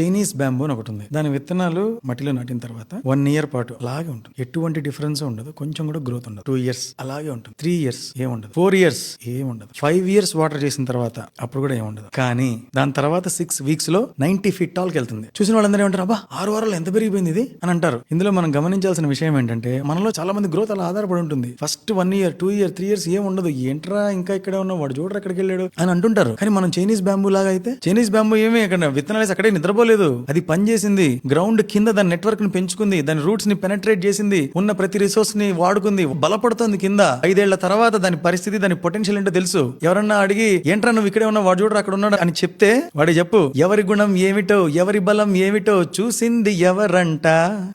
Chinese bamboo అని ఒకటి ఉంది దాని విత్తనాలు మట్టిలో నాటిన తర్వాత వన్ ఇయర్ పాటు అలాగే ఉంటుంది. ఎటువంటి డిఫరెన్స్ ఉండదు. కొంచెం కూడా గ్రోత్ ఉండదు. టూ ఇయర్స్ అలాగే ఉంటుంది. త్రీ ఇయర్స్ ఏముండదు. ఫోర్ ఇయర్స్ ఏముండదు. ఫైవ్ ఇయర్స్ వాటర్ చేసిన తర్వాత అప్పుడు కూడా ఏముండదు. కానీ దాని తర్వాత సిక్స్ వీక్స్లో నైన్టీ ఫీట్ టాల్కి వెళ్తుంది. చూసిన వాళ్ళందరూ ఏమంటారు అబ్బా ఆరు వారాలు ఎంత పెరిగిపోయింది ఇది? అని అంటారు. ఇందులో మనం గమనించాల్సిన విషయం ఏంటంటే మనలో చాలా మంది గ్రోత్ అలా ఆధారపడి ఉంటుంది. First one year two year three years ఏం ఉండదు. ఏంట్రా ఇంకా ఇక్కడ ఉన్న వాడు చూడరు ఎక్కడికి వెళ్ళాడు? అని అంటుంటారు. కానీ మనం చైనీస్ బ్యాంబూ లాగా అయితే చైనీస్ బ్యాంబూ ఏమీ అక్కడ విత్తనాలు అక్కడే నిద్ర నిద్రపోలేదు అది పని చేసింది గ్రౌండ్ కింద దాని నెట్వర్క్ని పెంచుకుంది. దాని రూట్స్ని పెనట్రేట్ చేసింది. ఉన్న ప్రతి రిసోర్స్ని వాడుకుంది. బలపడుతుంది కింద. ఐదేళ్ళ తర్వాత దాని పరిస్థితి దాని పొటెన్షియల్ ఏంటో తెలుసు. ఎవరన్నా అడిగి ఏంట్రా నువ్వు ఇక్కడే ఉన్న వాడు చూడరా అక్కడ ఉన్నాడు? అని చెప్తే వాడు చెప్పు. ఎవరి గుణం ఏమిటో ఎవరి బలం ఏమిటో చూసింది ఎవరంట?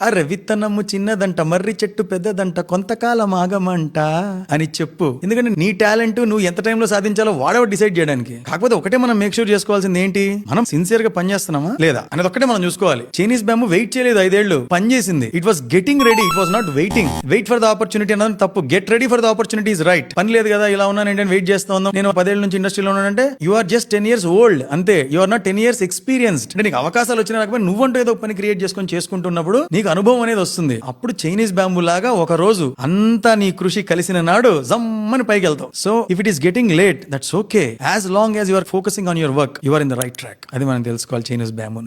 అరే విత్తనము చిన్నదంట మర్రి చెట్టు పెద్దదంట కొంతకాలం ఆగమంట అని చెప్పు. ఎందుకంటే నీ టాలెంట్ నువ్వు ఎంత టైంలో సాధించాలో వాడవ డిసైడ్ చేయడానికి. కాకపోతే ఒకటే మనం మేక్ షూర్ చేసుకోవాల్సింది ఏంటి? మనం సిన్సియర్గా పని చేస్తున్నామా లేదా అనేది ఒక్కటే మనం చూసుకోవాలి. చైనీస్ బ్యాంబు వెయిట్ చేయలేదు ఐదేళ్ళు పనిచేసింది it was getting ready it was not waiting wait for the opportunity అన్నది తప్పు. Get ready for the opportunity is right పని లేదు కదా ఇలా ఉన్నాను ఏంటంటే వెయిట్ చేస్తా ఉన్నాం. నేను పదేళ్ళ నుంచి ఇండస్ట్రీలో ఉన్నానంటే you are just ten years old అంతే. You are not ten years experienced అంటే నీకు అవకాశాలు వచ్చిన రాకపోతే నువ్వంటూ ఏదో పని క్రియేట్ చేసుకొని చేసుకుంటున్నప్పుడు నీకు అనుభవం అనేది వస్తుంది. అప్పుడు చైనీస్ బ్యాంబు లాగా ఒక రోజు అంతా నీ కృషి కలిసిన నాడు జమ్మని పైకి వెళ్తావు. So if it is getting late that's okay as long as you are focusing on your work you are in the right track అది మనం తెలుసుకోవాలి చైనీస్ బ్యాంబు